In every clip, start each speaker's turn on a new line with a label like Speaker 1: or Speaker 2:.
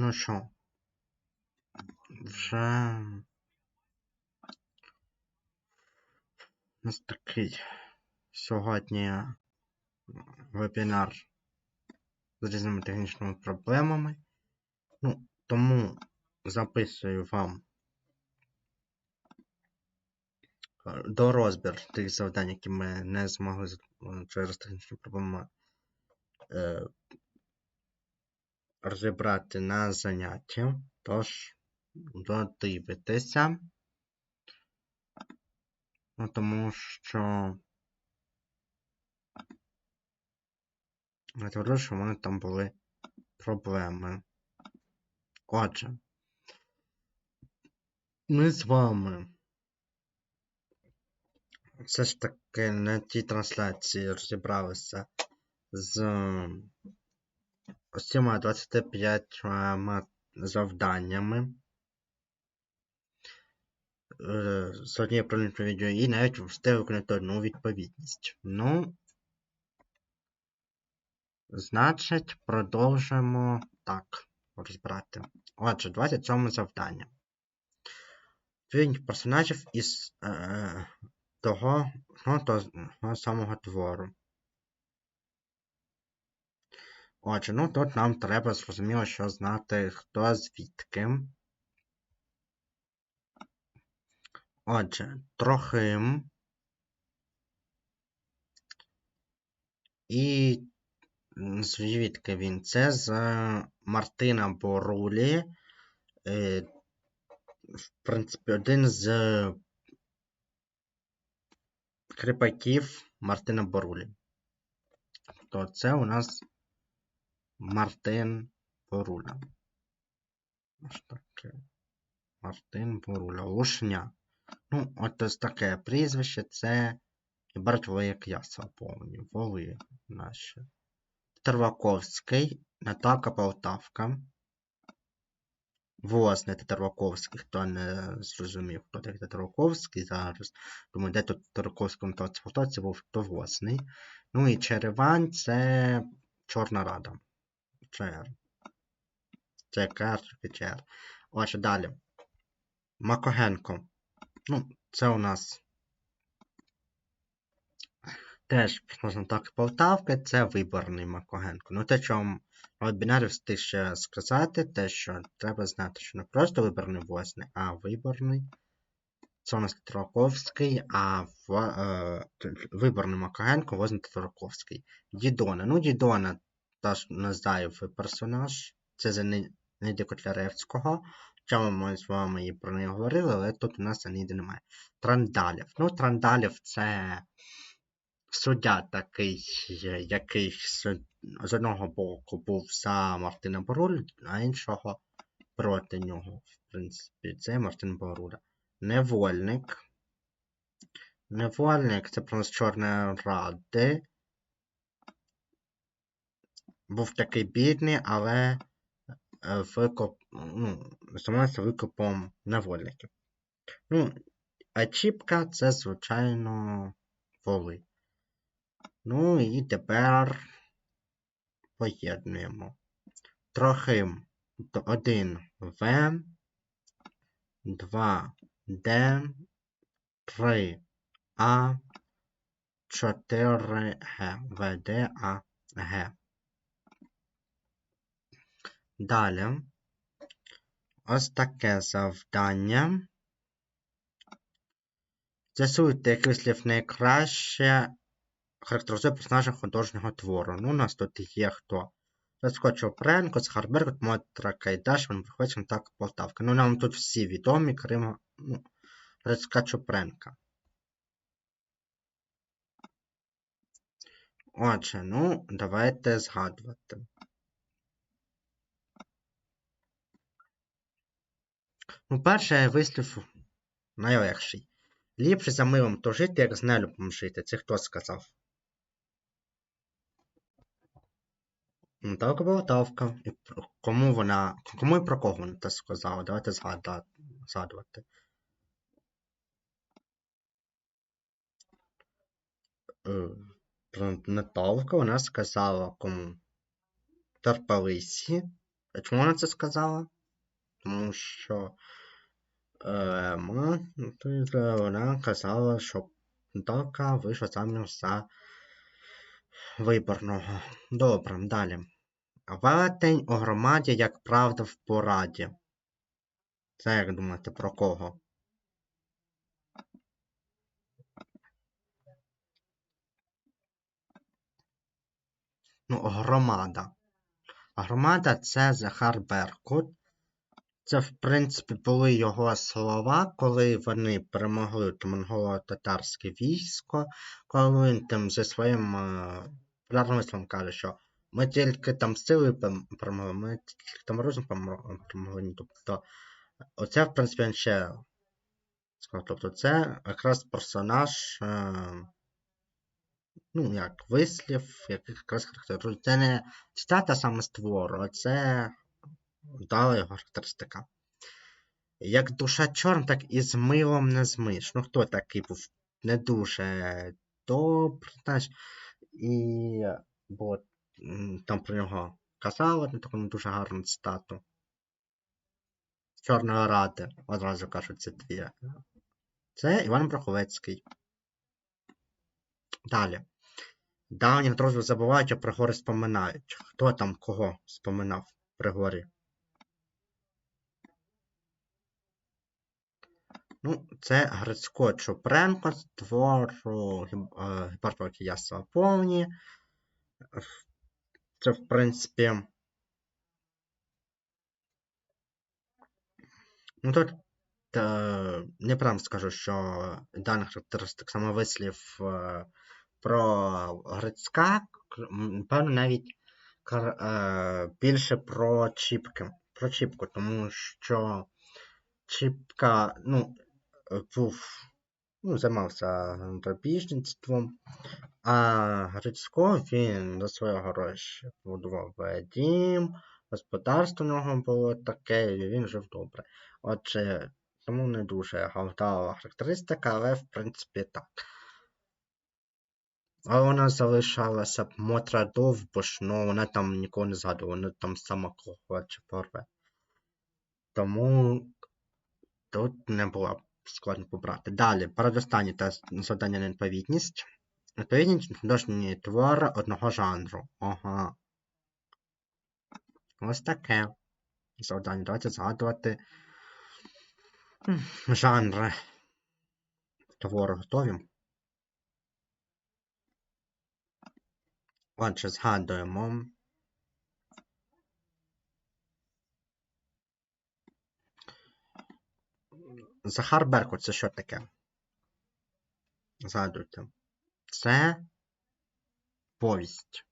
Speaker 1: Ну що, вже у нас такий сьогодні вебінар з різними технічними проблемами. Ну, тому записую вам е, до розбір тих завдань, які ми не змогли е, через технічні проблеми е, розібрати на занятті. Тож, додивитися. Ну, тому що я тверджу, що в мене там були проблеми. Отже, ми з вами все ж таки на тій трансляції розібралися з ось цими 25 завданнями. е, з однією правильною відео і навіть встиг виконати одну відповідність. Ну, значить, продовжимо так розбирати. Отже, 27 завдання. Відповідь персонажів із е, того, ну, того, того самого твору. Отже, ну тут нам треба зрозуміло, що знати хто звідки. Отже, Трохим. І звідки він? Це з Мартина Борулі. Е, в принципі, один з кріпаків Мартина Борулі. То це у нас Мартин Боруля. Ось таке. Мартин Боруля. Лушня. Ну, от ось таке прізвище це ви як я повні. Воли наші. Терваковський, Наталка Полтавка. Власне, Тетерваковський, хто не зрозумів, хто такий Тетерваковський зараз. Думаю, де тут Тетерваковський Наталці Полтавці був хто власний. Ну і Черевань це Чорна Рада. ЧР. ЧКР, ЧР. Отже, далі. Макогенко. Ну, це у нас теж, можна так, Полтавка, це виборний Макогенко. Ну, те, що вам вебінарі встиг ще сказати, те, що треба знати, що не просто виборний власний, а виборний. Це у нас Траковський, а в, е, виборний Макогенко власне Траковський. Дідона. Ну, Дідона теж не зайвий персонаж. Це за Ни- Ниді Котляревського. Хоча ми з вами і про неї говорили, але тут у нас ніде немає. Трандалів. Ну, Трандалів це суддя такий, який з, одного боку був за Мартина Борулю, а іншого проти нього. В принципі, це Мартин Боруля. Невольник. Невольник це про нас Чорної Ради. Був такий бідний, але е, викоп, ну, займався викопом невольників. Ну, а Чіпка це, звичайно, воли. Ну і тепер поєднуємо. Трохим. Один В, два Д, три А, чотири Г. В, Д, А, Г. Далі. Ось таке завдання. З'ясуйте, який слів найкраще характеризує персонажа художнього твору. Ну, у нас тут є хто. Лесько Чопренко, Захар Беркут, Мотра Кайдаш, Ван Приходько, так Полтавка. Ну, нам тут всі відомі, крім ну, Чопренка. Отже, ну, давайте згадувати. Ну, перший вислів найлегший. Ліпше за милом то жити, як з нелюбом жити. Це хто сказав? Наталка Болтавка. І кому вона. Кому і про кого вона це сказала? Давайте згадувати. Е, Про Наталка вона сказала кому? Тарпалисі. А Чому вона це сказала? Тому що ма- е, вона казала, що Дока вийшла заміж за виборного. Добре, далі. Велетень у громаді, як правда, в пораді. Це як думаєте, про кого? Ну, громада. Громада це Захар Беркут. Це, в принципі, були його слова, коли вони перемогли монголо-татарське військо, коли він там зі своїм е, популярним каже, що ми тільки там сили перемогли, ми тільки там розум перемогли. Тобто, оце, в принципі, він ще сказав. Тобто, це якраз персонаж, е, ну, як вислів, який якраз характеризує. Це не цитата саме з твору, а це дала його характеристика. Як душа чорна, так і з милом не змиш. Ну, хто такий був не дуже добрий, знаєш, і бо там про нього казали, ну, таку не дуже гарну цитату. Чорної ради, одразу кажуть, це дві. Це Іван Браховецький. Далі. Давні друзі забувають, а про гори споминають. Хто там кого споминав при горі? Ну, це Грицько Чупренко твору Гіпарпа Ясла повні. Це, в принципі. Ну тут е, не прям скажу, що даний характеристик саме вислів е, про Грицька, напевно, навіть е, більше про Чіпки. Про Чіпку, тому що Чіпка, ну, е, був, ну, займався грабіжництвом, а Грицько він за свої гроші будував дім, господарство у нього було таке, і він жив добре. Отже, тому не дуже гавдала характеристика, але в принципі так. А вона залишалася б Мотра Довбуш, ну вона там нікого не згадувала, вона там сама кого хоче порве. Тому тут не було б складно побрати. Далі, передостаннє тест завдання на відповідність. Відповідність художні твори одного жанру. Ага. Ось таке. Завдання. Давайте згадувати жанри твору готові. Отже, згадуємо. Захар Беркут це що таке? Згадуйте. Це повість.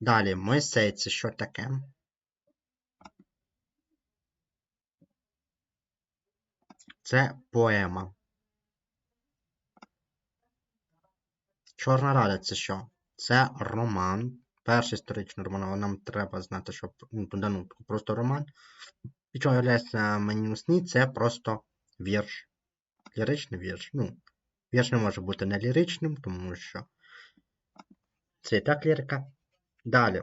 Speaker 1: Далі, Мойсей це що таке? Це поема. Чорна рада це що? Це роман. Перший історичний роман, але нам треба знати, що ну, просто роман. І що являється мені у сні, це просто вірш. Ліричний вірш. Ну, вірш не може бути не ліричним, тому що це і так лірика. Далі.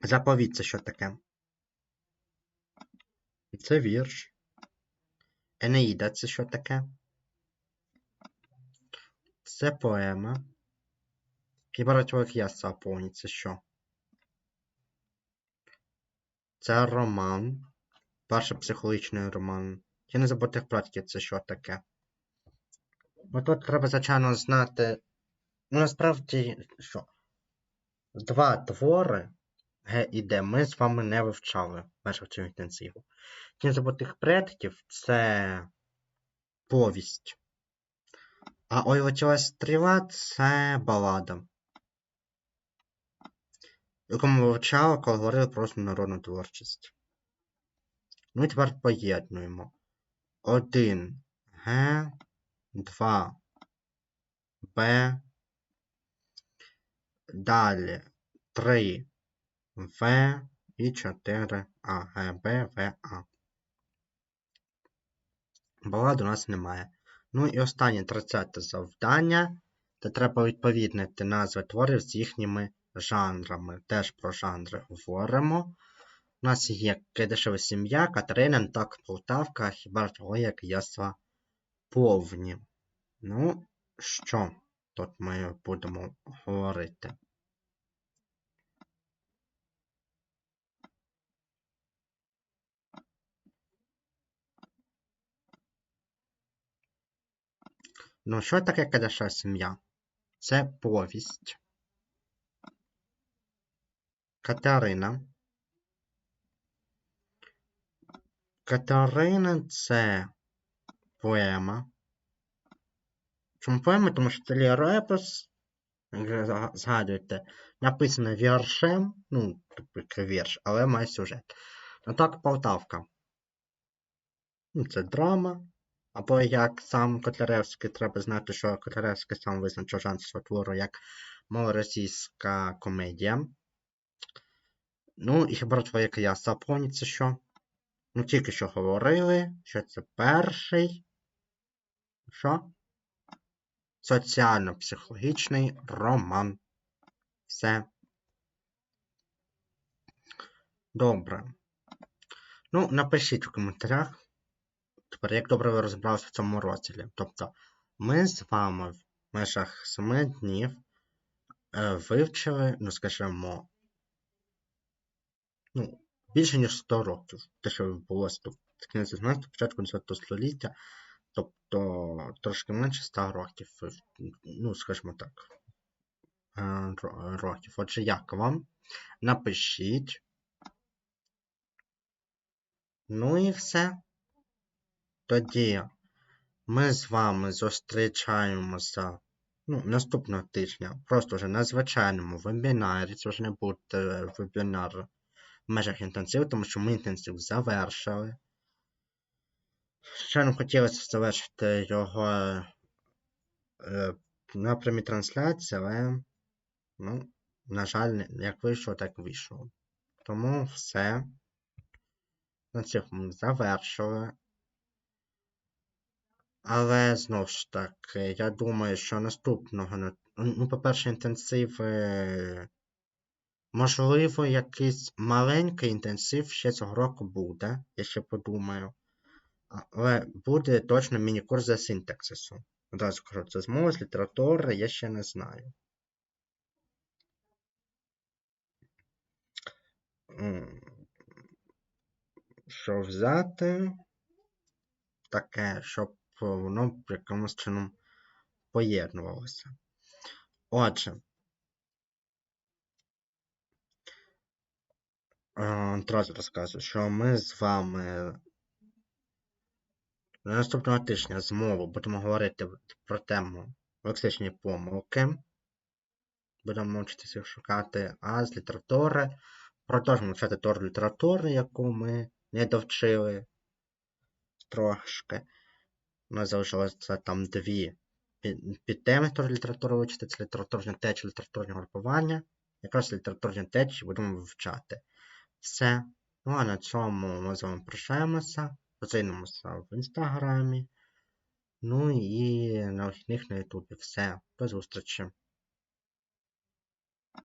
Speaker 1: Заповідь це що таке? Це вірш. Енеїда це що таке? Це поема. Кіберчоловік яса повні це що? Це роман. Перший психологічний роман. Я не забутих братьків це що таке? Ну тут треба, звичайно, знати. Ну, насправді, що? Два твори Г і Д ми з вами не вивчали в межах цього інтенсиву. Тінь забутих предків це повість. А ой летіла стріла це балада. Яку ми коли говорили про народну творчість. Ну тепер поєднуємо. Один Г, два Б. Далі три В і 4 А. Г, Б, В, А. Балад у нас немає. Ну і останнє 30 завдання. то треба відповіднити назви творів з їхніми жанрами. Теж про жанри говоримо. У нас є Кидишева сім'я, Катерина, так, Полтавка, хіба ж як ясла повні. Ну, що тут ми будемо говорити? Ну, що таке Кадиша сім'я? Це повість. Катерина. Катерина це поема. Чому поема? Тому що це лірепос, як згадуєте, написано віршем, ну, тобто вірш, але має сюжет. Ну так, Полтавка. Ну, це драма. Або як сам Котляревський, треба знати, що Котляревський сам визначив жанр свого твору як малоросійська комедія. Ну, і хіба твоє каяса повністю що? Ну, тільки що говорили, що це перший. Що? Соціально-психологічний роман. Все. Добре. Ну, напишіть в коментарях. Тепер, як добре ви розібралися в цьому розділі. Тобто, ми з вами в межах 7 днів е, вивчили, ну, скажімо, ну, більше ніж 100 років. Те, що відбулося тут з кінця 19 початку 20 століття, тобто трошки менше 100 років, ну, скажімо так, е, років. Отже, як вам? Напишіть. Ну і все. Тоді ми з вами зустрічаємося ну, наступного тижня. Просто вже на звичайному вебінарі. Це вже не буде вебінар межах інтенсиву, тому що ми інтенсив завершили. Ще нам хотілося завершити його е, на прямій трансляції, але, ну, на жаль, як вийшло, так вийшло. Тому все. На цьому завершили. Але знову ж таки, я думаю, що наступного, ну, по-перше, інтенсив, можливо, якийсь маленький інтенсив ще цього року буде, я ще подумаю. Але буде точно міні-курс за синтаксису. Одразу кажу, це з мови, з літератури, я ще не знаю. Що взяти? Таке, щоб воно якимось чином поєднувалося. Отже, одразу розказую, що ми з вами наступного тижня знову будемо говорити про тему лексичні помилки. Будемо вчитися їх шукати, а з літератури продовжимо вчати тор літератури, яку ми не довчили трошки. У нас залишилося там дві підтеми літератури вивчити. Це літературні течі, літературні групування. Якраз літературні течі будемо вивчати. Все. Ну а на цьому ми з вами прощаємося. Зустрінемося в інстаграмі. Ну і на вихідних на Ютубі. Все. До зустрічі.